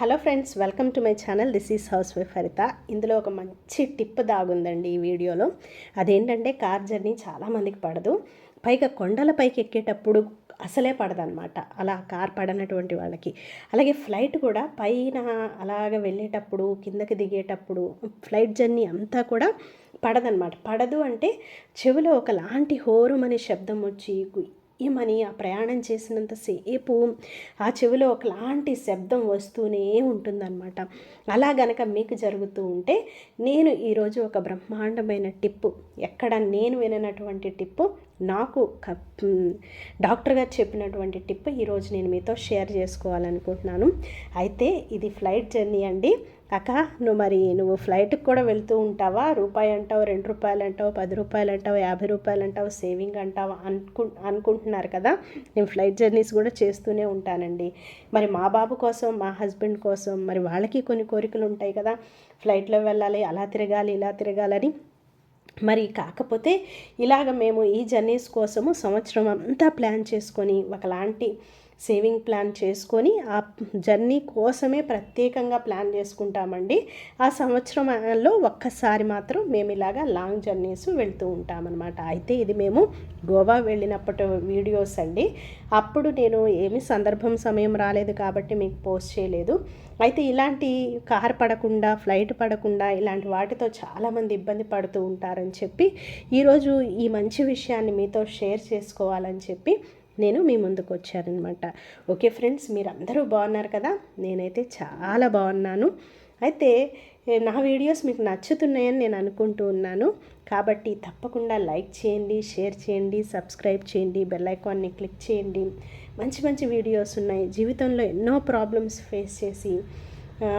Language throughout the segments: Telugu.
Hello friends welcome to my channel. This is housewife Haritha ఇందులో ఒక మంచి టిప్ దాగుందండి ఈ వీడియోలో. అదేంటంటే కార్ జర్నీ చాలామందికి పడదు. పైగా కొండల పైకి ఎక్కేటప్పుడు అసలే పడదనమాట అలా కార్ పడనటువంటి వాళ్ళకి. అలాగే ఫ్లైట్ కూడా పైన అలాగ వెళ్ళేటప్పుడు కిందకి దిగేటప్పుడు ఫ్లైట్ జర్నీ అంతా కూడా పడదనమాట పడదు అంటే చెవిలో ఒకలాంటి హోరుమనే శబ్దం వచ్చి ఏమని ఆ ప్రయాణం చేసినంతసేపు ఆ చెవిలో ఒకలాంటి శబ్దం వస్తూనే ఉంటుందన్నమాట. అలా గనక మీకు జరుగుతూ ఉంటే నేను ఈరోజు ఒక బ్రహ్మాండమైన టిప్పు ఎక్కడ నేను విననటువంటి టిప్పు నాకు డాక్టర్ గారు చెప్పినటువంటి టిప్ ఈరోజు నేను మీతో షేర్ చేసుకోవాలనుకుంటున్నాను. అయితే ఇది ఫ్లైట్ జర్నీ అండి. అక్క నువ్వు మరి నువ్వు ఫ్లైట్కి కూడా వెళ్తూ ఉంటావా? రూపాయి అంటావు రెండు రూపాయలు అంటావు పది రూపాయలు అంటావు యాభై రూపాయలు అంటావు సేవింగ్ అంటావు అనుకు అనుకుంటున్నారు కదా? నేను ఫ్లైట్ జర్నీస్ కూడా చేస్తూనే ఉంటానండి. మరి మా బాబు కోసం మా హస్బెండ్ కోసం మరి వాళ్ళకి కొన్ని కోరికలు ఉంటాయి కదా? ఫ్లైట్లో వెళ్ళాలి అలా తిరగాలి ఇలా తిరగాలని. మరి కాకపోతే ఇలాగ మేము ఈ జర్నీస్ కోసము సంవత్సరం అంతా ప్లాన్ చేసుకొని ఒకలాంటి సేవింగ్ ప్లాన్ చేసుకొని ఆ జర్నీ కోసమే ప్రత్యేకంగా ప్లాన్ చేసుకుంటామండి. ఆ సంవత్సరంలో ఒక్కసారి మాత్రం మేము ఇలాగా లాంగ్ జర్నీస్ వెళ్తూ ఉంటామన్నమాట. అయితే ఇది మేము గోవా వెళ్ళినప్పటి వీడియోస్ అండి. అప్పుడు నేను ఏమి సందర్భం సమయం రాలేదు కాబట్టి మీకు పోస్ట్ చేయలేదు. అయితే ఇలాంటి కార్ పడకుండా ఫ్లైట్ పడకుండా ఇలాంటి వాటితో చాలామంది ఇబ్బంది పడుతూ ఉంటారని చెప్పి ఈరోజు ఈ మంచి విషయాన్ని మీతో షేర్ చేసుకోవాలని చెప్పి నేను మీ ముందుకు వచ్చానమాట ఓకే ఫ్రెండ్స్ మీరు అందరూ బాగున్నారు కదా? నేనైతే చాలా బాగున్నాను. అయితే నా వీడియోస్ మీకు నచ్చుతున్నాయని నేను అనుకుంటూ ఉన్నాను. కాబట్టి తప్పకుండా లైక్ చేయండి షేర్ చేయండి సబ్స్క్రైబ్ చేయండి బెల్ ఐకాన్ని క్లిక్ చేయండి. మంచి మంచి వీడియోస్ ఉన్నాయి. జీవితంలో ఎన్నో ప్రాబ్లమ్స్ ఫేస్ చేసి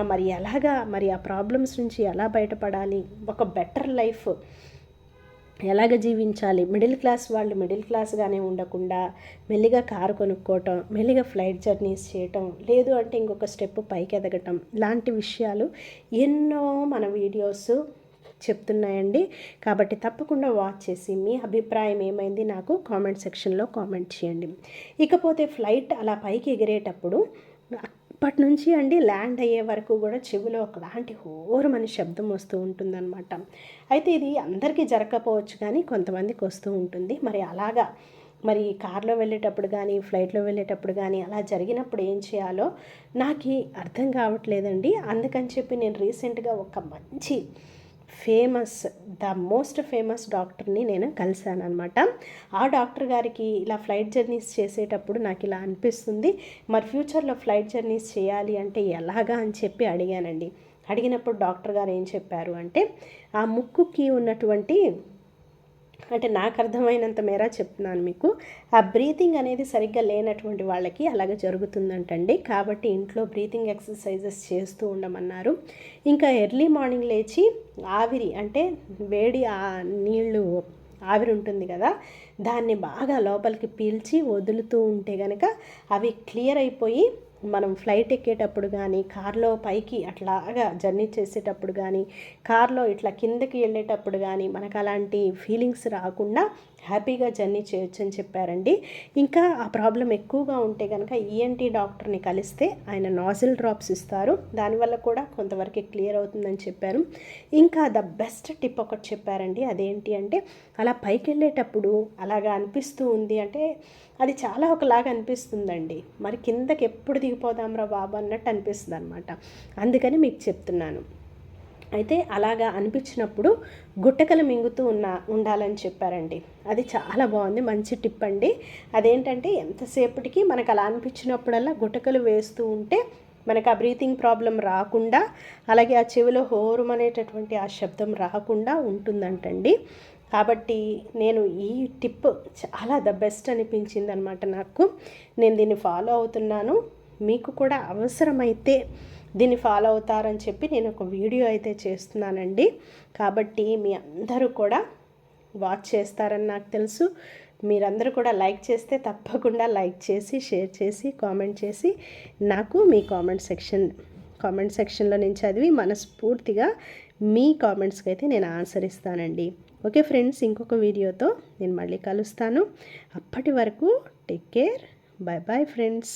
మరి ఎలాగా మరి ఆ ప్రాబ్లమ్స్ నుంచి ఎలా బయటపడాలి? ఒక బెటర్ లైఫ్ ఎలాగ జీవించాలి? మిడిల్ క్లాస్ వాళ్ళు మిడిల్ క్లాస్గానే ఉండకుండా మెల్లిగా కారు కొనుక్కోవటం మెల్లిగా ఫ్లైట్ జర్నీస్ చేయటం లేదు అంటే ఇంకొక స్టెప్ పైకి ఎదగటం లాంటి విషయాలు ఎన్నో మన వీడియోస్ చెప్తున్నాయండి. కాబట్టి తప్పకుండా వాచ్ చేసి మీ అభిప్రాయం ఏమైంది నాకు కామెంట్ సెక్షన్లో కామెంట్ చేయండి. ఇకపోతే ఫ్లైట్ అలా పైకి ఎగిరేటప్పుడు అప్పటి నుంచి అండి ల్యాండ్ అయ్యే వరకు కూడా చెవిలో ఒకలాంటి హోరమని శబ్దం వస్తూ ఉంటుందన్నమాట. అయితే ఇది అందరికీ జరగకపోవచ్చు కానీ కొంతమందికి వస్తూ ఉంటుంది. మరి అలాగా? మరి కార్లో వెళ్ళేటప్పుడు కానీ ఫ్లైట్లో వెళ్ళేటప్పుడు కానీ అలా జరిగినప్పుడు ఏం చేయాలో నాకు అర్థం కావట్లేదండి. అందుకని చెప్పి నేను రీసెంట్గా ఒక మంచి ఫేమస్ ద మోస్ట్ ఫేమస్ డాక్టర్ని నేను కలిశాను అనమాట ఆ డాక్టర్ గారికి ఇలా ఫ్లైట్ జర్నీస్ చేసేటప్పుడు నాకు ఇలా అనిపిస్తుంది మరి ఫ్యూచర్లో ఫ్లైట్ జర్నీస్ చేయాలి అంటే ఎలాగా అని చెప్పి అడిగానండి. అడిగినప్పుడు డాక్టర్ గారు ఏం చెప్పారు అంటే ఆ ముక్కుకి ఉన్నటువంటి అంటే నాకు అర్థమైనంత మేర చెప్తున్నాను మీకు. ఆ బ్రీతింగ్ అనేది సరిగ్గా లేనటువంటి వాళ్ళకి అలాగే జరుగుతుందంటండి. కాబట్టి ఇంట్లో బ్రీతింగ్ ఎక్సర్సైజెస్ చేస్తూ ఉండమన్నారు. ఇంకా ఎర్లీ మార్నింగ్ లేచి ఆవిరి అంటే వేడి ఆ నీళ్ళు ఆవిరి ఉంటుంది కదా దాన్ని బాగా లోపలికి పీల్చి వదులుతూ ఉంటే కనుక అవి క్లియర్ అయిపోయి మనం ఫ్లైట్ ఎక్కేటప్పుడు కానీ కార్లో పైకి అట్లాగా జర్నీ చేసేటప్పుడు కానీ కార్లో ఇట్లా కిందకి వెళ్ళేటప్పుడు కానీ మనకు అలాంటి ఫీలింగ్స్ రాకుండా హ్యాపీగా జర్నీ చేయొచ్చు అని చెప్పారండి. ఇంకా ఆ ప్రాబ్లం ఎక్కువగా ఉంటే కనుక ఈఎన్టీ డాక్టర్ని కలిస్తే ఆయన నాజిల్ డ్రాప్స్ ఇస్తారు. దానివల్ల కూడా కొంతవరకు క్లియర్ అవుతుందని చెప్పారు. ఇంకా ద బెస్ట్ టిప్ ఒకటి చెప్పారండి. అదేంటి అంటే అలా పైకి వెళ్ళేటప్పుడు అలాగా అనిపిస్తూ ఉంది అంటే అది చాలా ఒకలాగా అనిపిస్తుందండి. మరి కిందకి ఎప్పుడు దిగిపోదాంరా బాబు అన్నట్టు అనిపిస్తుంది అనమాట అందుకని మీకు చెప్తున్నాను. అయితే అలాగా అనిపించినప్పుడు గుట్టకలు మింగుతూ ఉన్న ఉండాలని చెప్పారండి. అది చాలా బాగుంది మంచి టిప్ అండి. అదేంటంటే ఎంతసేపటికి మనకు అలా అనిపించినప్పుడల్లా గుట్టకలు వేస్తూ ఉంటే మనకు ఆ బ్రీతింగ్ ప్రాబ్లం రాకుండా అలాగే ఆ చెవిలో హోరం అనేటటువంటి ఆ శబ్దం రాకుండా ఉంటుందంటండి. కాబట్టి నేను ఈ టిప్ చాలా ద బెస్ట్ అనిపించింది అనమాట నాకు. నేను దీన్ని ఫాలో అవుతున్నాను. మీకు కూడా అవసరమైతే దీన్ని ఫాలో అవుతారని చెప్పి నేను ఒక వీడియో అయితే చేస్తున్నానండి. కాబట్టి మీ అందరూ కూడా వాచ్ చేస్తారని నాకు తెలుసు. మీరందరూ కూడా లైక్ చేస్తే తప్పకుండా లైక్ చేసి షేర్ చేసి కామెంట్ చేసి నాకు మీ కామెంట్ సెక్షన్ కామెంట్ సెక్షన్లో నేను చదివి మనస్ఫూర్తిగా మీ కామెంట్స్కి అయితే నేను ఆన్సర్ ఇస్తానండి. ఓకే ఫ్రెండ్స్ ఇంకొక వీడియోతో నేను మళ్ళీ కలుస్తాను. అప్పటి వరకు take care bye bye friends